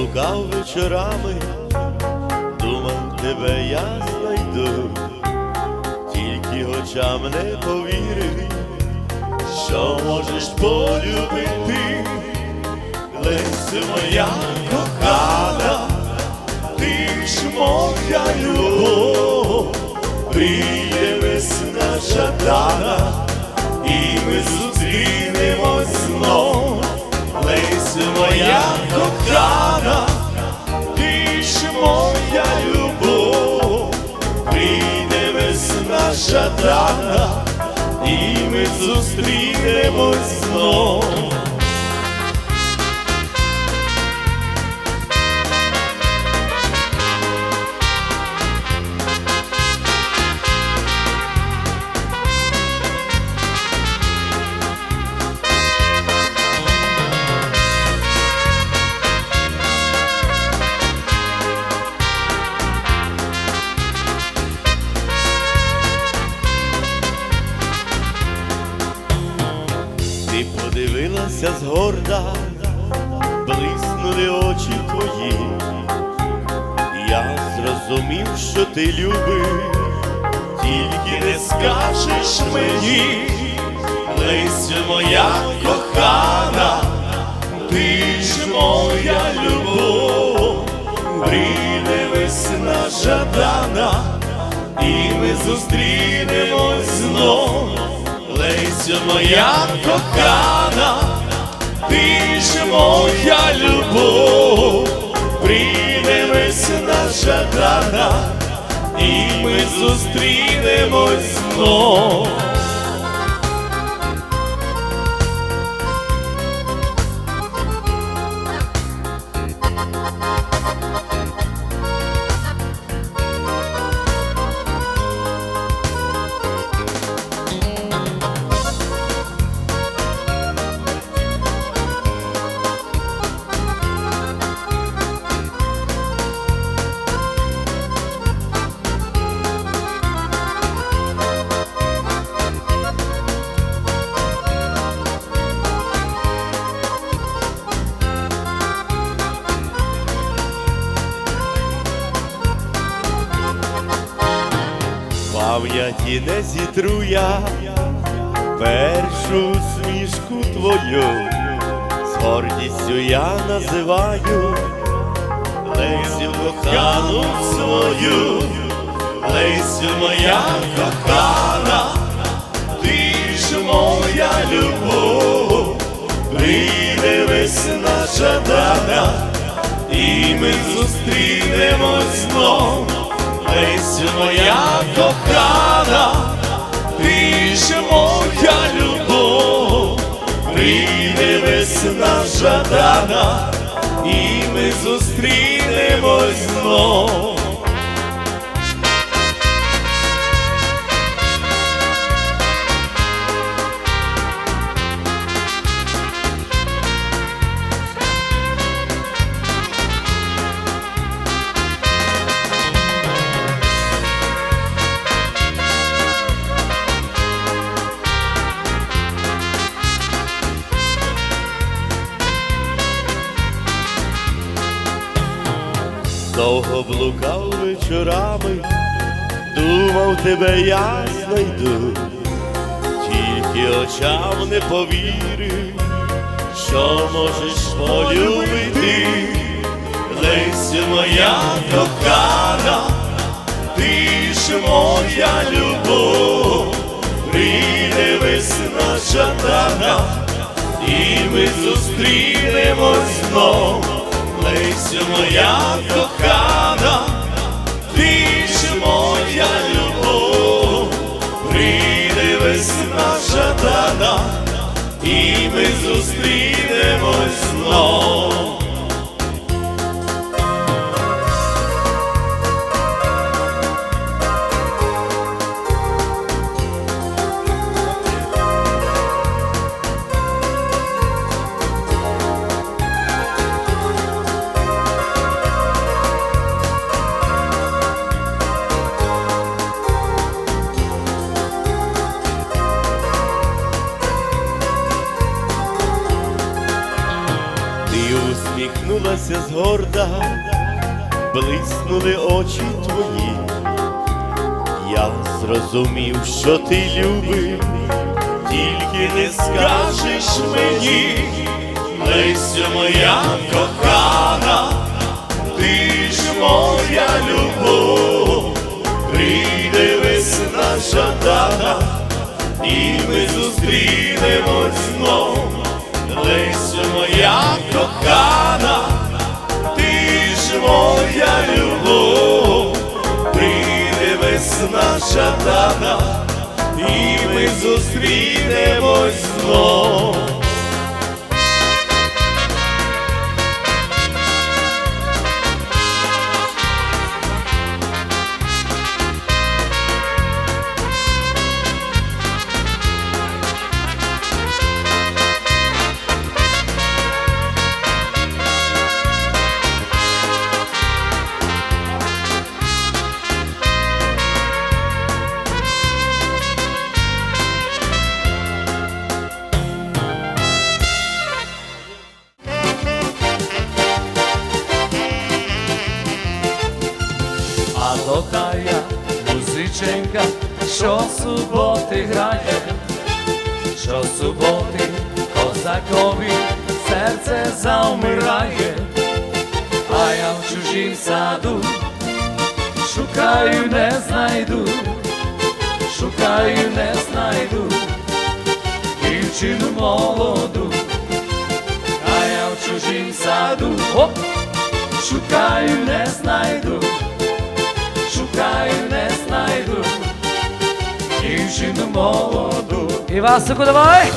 блукав вечорами, думав, тебе я знайду, тільки очам не повірив, що можеш полюбити, Леся моя кохана, ти ж моя любов, прийде весна жадана, і ми зустрінемось знов. Леся моя кохана, зустрінемось знов. Ти любиш, тільки не скажеш мені, Леся моя кохана, ти ж моя любов, прийде весна жадана, і ми зустрінемось знов. Леся моя кохана, ти ж моя любов, прийде весна жадана, і ми зустрінемось знов. Пам'яті зітру я першу смішку твою, з гордістю я називаю Лесю кохану свою, Лесю моя кохана, ти ж моя любов, прийде весна жадана, і ми зустрінемось знов. Лесю моя кохана, ти ж моя любов, прийде весна жадана, і ми зустрінемось знов. Блукав вечорами, думав тебе я знайду, тільки очам не повірив, що можеш полюбити, Леся моя кохана, ти ж моя любов, прийде весна жадана, і ми зустрінемось знов. Леся моя кохана, піднялася згорда, блиснули очі твої. Я зрозумів, що ти любив, тільки не скажеш мені, Леся моя кохана, ти ж моя любов, прийде весна жадана, і ми зустрінемось знов, Леся моя кохана, моя любов, прийде весна шатана, і ми зустрінемось знов. А то тая музиченька, що суботи грає, що суботи козакові серце завмирає, а я в чужім саду шукаю, не знайду, шукаю, не знайду, дівчину молоду, а я в чужім саду, оп, шукаю, не знайду шукаю, не знайду дівчину молоду. І Васику, давай!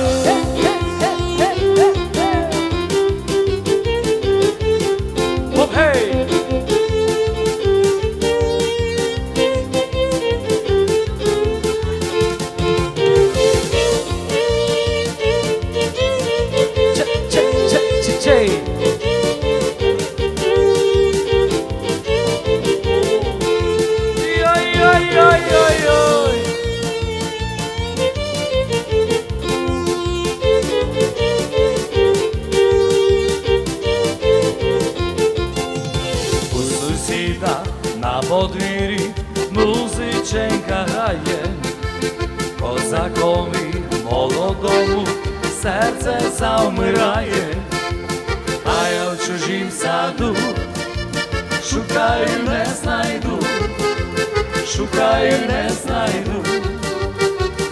Шукаю, не знайду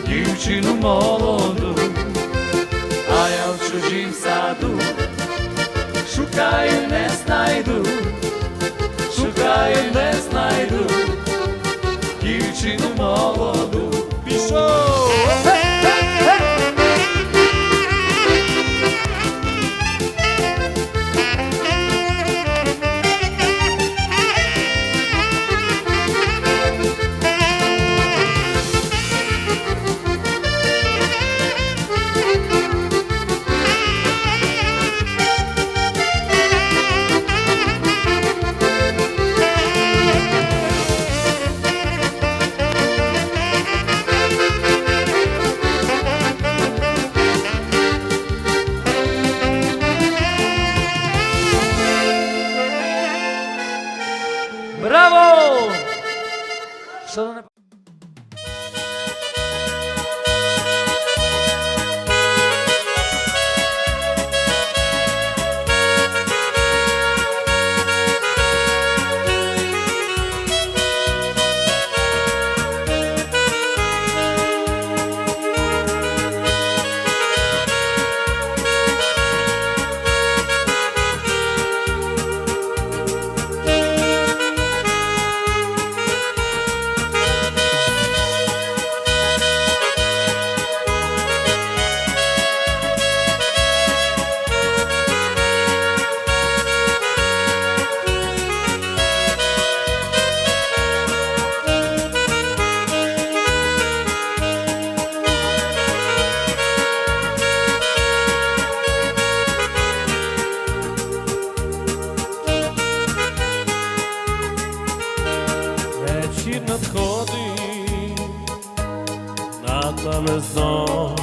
дівчину молоду, а я в чужім саду, шукаю, не знайду, шукаю, не знайду дівчину молоду. Пішов! Над нами знов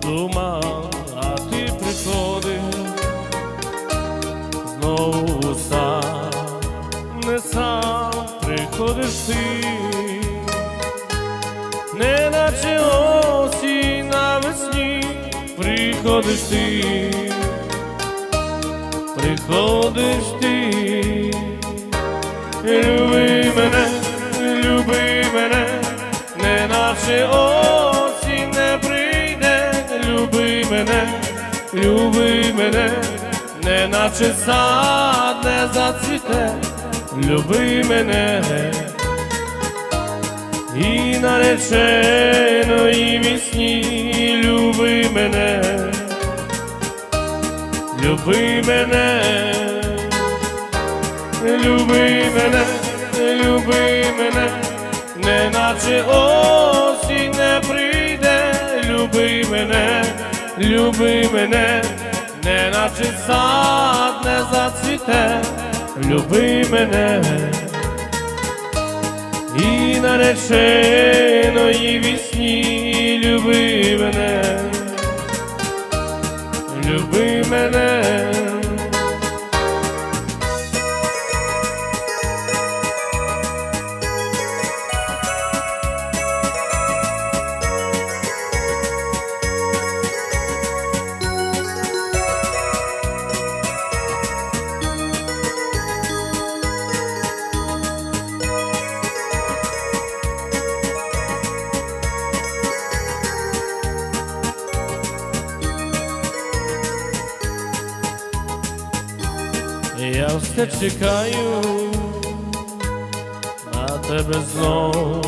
туман, а ти приходиш, знову не сам приходиш ти, не наче осінь навесні приходиш ти, приходиш ти, люби мене, люби мене, не наче люби мене, не наче сад не зацвіте, люби мене. І нареченої вісні люби мене, люби мене, люби мене, люби мене, не наче осінь люби мене, не наче сад не зацвіте, люби мене. І нареченої вісні люби мене, люби мене. Все чекаю на тебе знов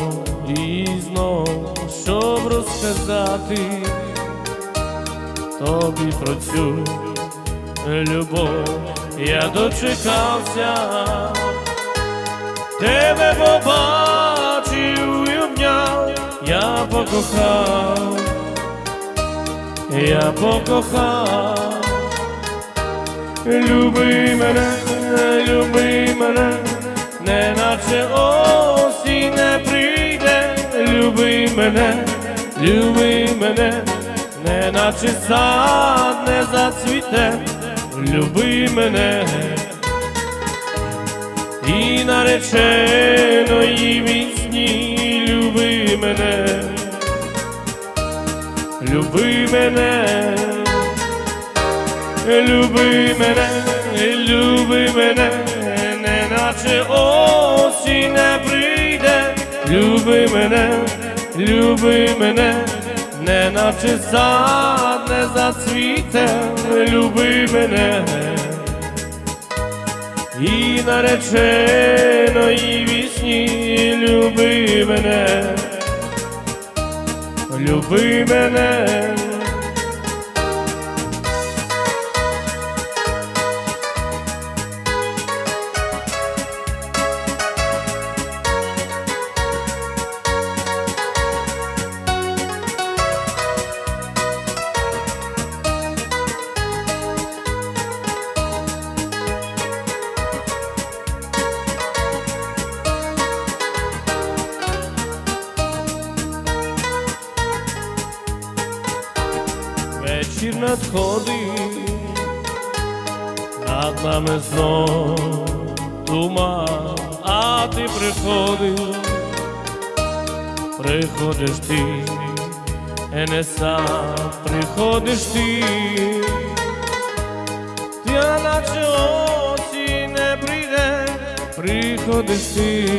і знов, щоб розказати тобі про цю любов. Я дочекався, тебе побачив і обняв, я покохав, я покохав. Люби мене, люби мене, не наче осінь не прийде, люби мене, люби мене, не наче сад не зацвіте, люби мене, і нареченої вісні, люби мене, люби мене. Люби мене, люби мене, не наче осінь не прийде, люби мене, люби мене, не наче сад не зацвіте, люби мене, і нареченої вісні, люби мене, люби мене. Вечір надходить, над нами знов туман, а ти приходиш, приходиш ти, і не сам приходиш ти, ти наче осінь не прийде, приходиш ти,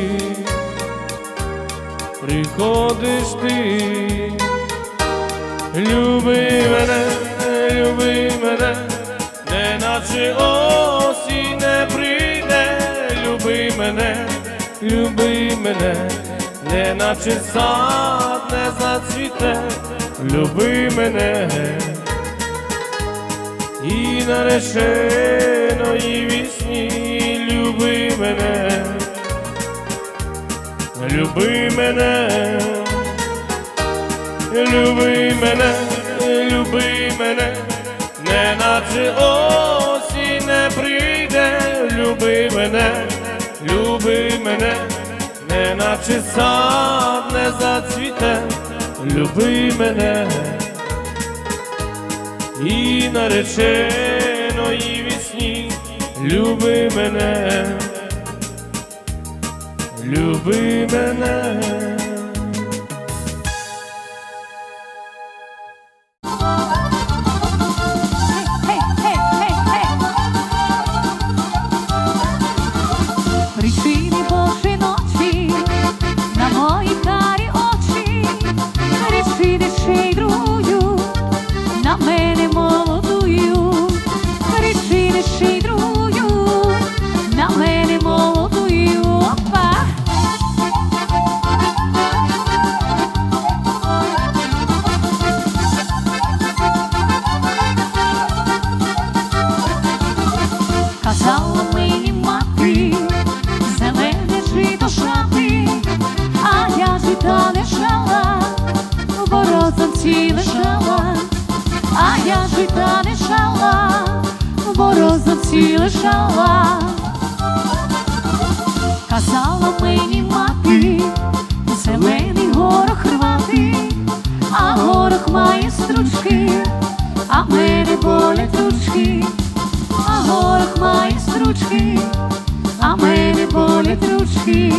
приходиш ти. Люби мене, мене, не наче сад не зацвіте, люби мене, і нареченої вісні, люби мене, люби мене. Люби мене, люби мене, не наче осінь не прийде, люби мене, люби мене, Наче сад не зацвіте, люби мене. І нареченої вісні, люби мене, люби мене. світі лишала, казала мені мати, зелений горох рвати, а горох має стручки, а мене болять ручки, а горох має стручки, а мене болять ручки.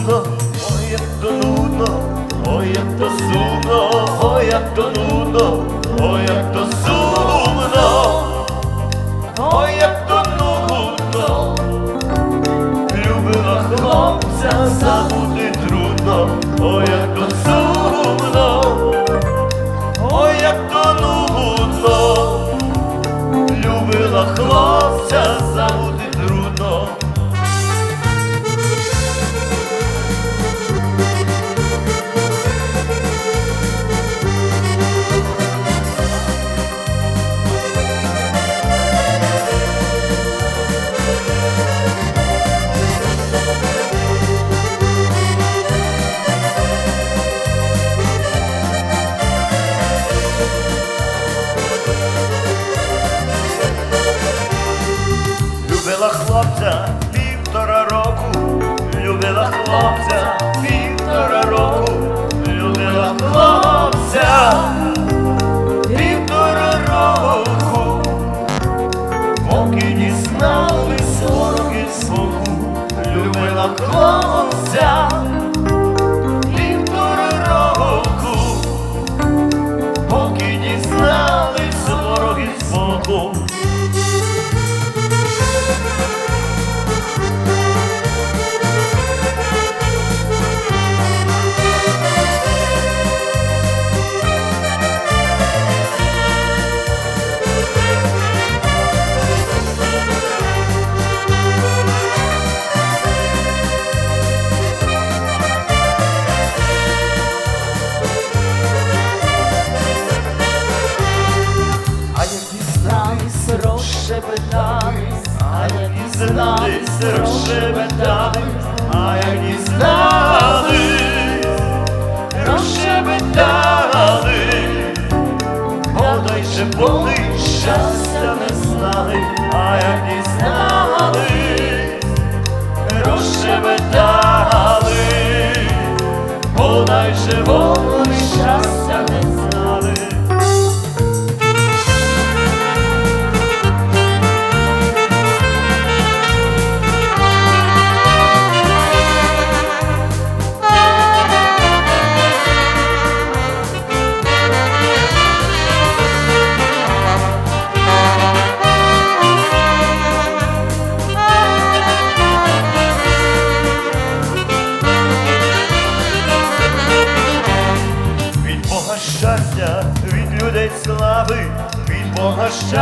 пусто, ой, як то нудно, ой, як то сумно, ой, як то нудно, ой, як то сумно.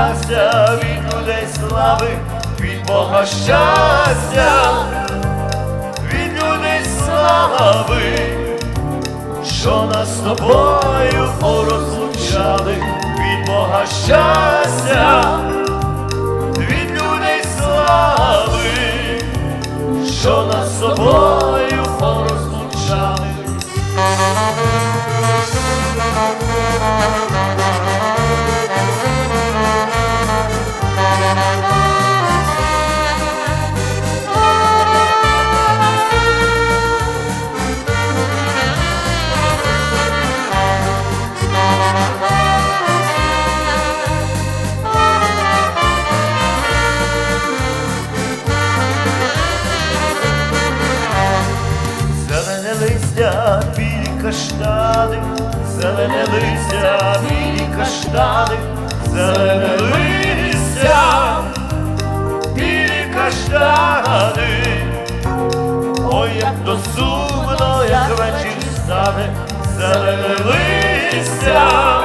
Щастя, від людей слави, від Бога щастя, від людей слави, що нас з тобою порозлучали, від Бога щастя, від людей слави, що нас з тобою порозлучали. Зелене листя,